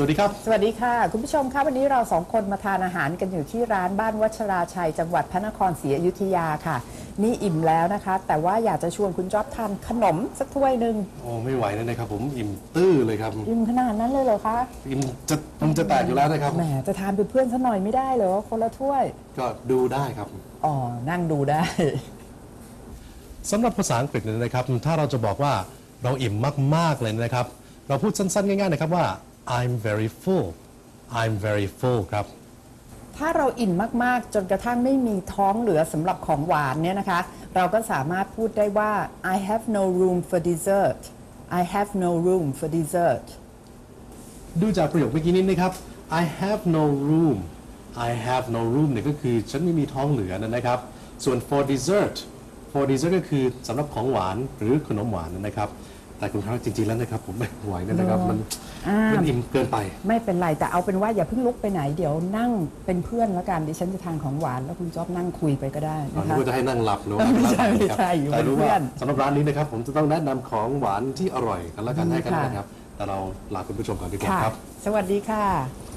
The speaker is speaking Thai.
สวัสดีครับ สวัสดีค่ะ คุณผู้ชมคะวันนี้เราสองคนมาทานอาหารกันอยู่ที่ร้านบ้านวัชราชัย จังหวัดพระนครศรีอยุธยาค่ะ นี่อิ่มแล้วนะคะ แต่ว่าอยากจะชวนคุณจ๊อบทานขนมสักถ้วยหนึ่งโอ้ไม่ไหวแล้วนะครับ ผมอิ่มตื้อเลยครับ อิ่มขนาดนั้นเลยเหรอคะอิ่มจะมันจะแตกอยู่แล้วนะครับ แหมจะทานเป็นเพื่อนซะหน่อยไม่ได้เหรอคนละถ้วย ก็ดูได้ครับ อ๋อนั่งดูได้สำหรับภาษาอังกฤษเนี่ยนะครับ ถ้าเราจะบอกว่าเราอิ่มมากๆเลยนะครับ เราพูดสั้นๆง่ายๆนะครับว่า I'm very full I'm very full ครับ ถ้าเราอิ่มมากๆ จนกระทั่งไม่มีท้องเหลือสำหรับของหวานเนี่ยนะคะ เราก็สามารถพูดได้ว่า I have no room for dessert I have no room for dessert ดูจากประโยคเมื่อกี้นี้นะครับ I have no room I have no room เนี่ยก็คือฉันไม่มีท้องเหลือนะครับ ส่วน for dessert for dessert ก็คือสำหรับของหวานหรือขนมหวานนะครับ แต่คุณครับจริงๆแล้วนะครับผมไม่ไหวนะครับมันอ่ามัมันอิ่มเกินไป ไม่เป็นไรแต่เอาเป็นว่าอย่าเพิ่งลุกไปไหนเดี๋ยวนั่งเป็นเพื่อนแล้วกันดิฉันจะทานของหวานแล้วคุณจ๊อบนั่งคุยไปก็ได้ตอนนะนี้คะ ว่าจะให้นั่งหลับเนอะไม่ใช่ครับไม่ใช่อยู่แต่รู้เป็นเพื่ว่าอนสำหรับร้านนี้นะครับผมจะต้องแนะนำของหวานที่อร่อยกันแล้วกันดีให้กันค่ะ นะครับ แต่เราลาคุณผู้ชมก่อนดีกว่าค่ะ ครับ สวัสดีค่ะ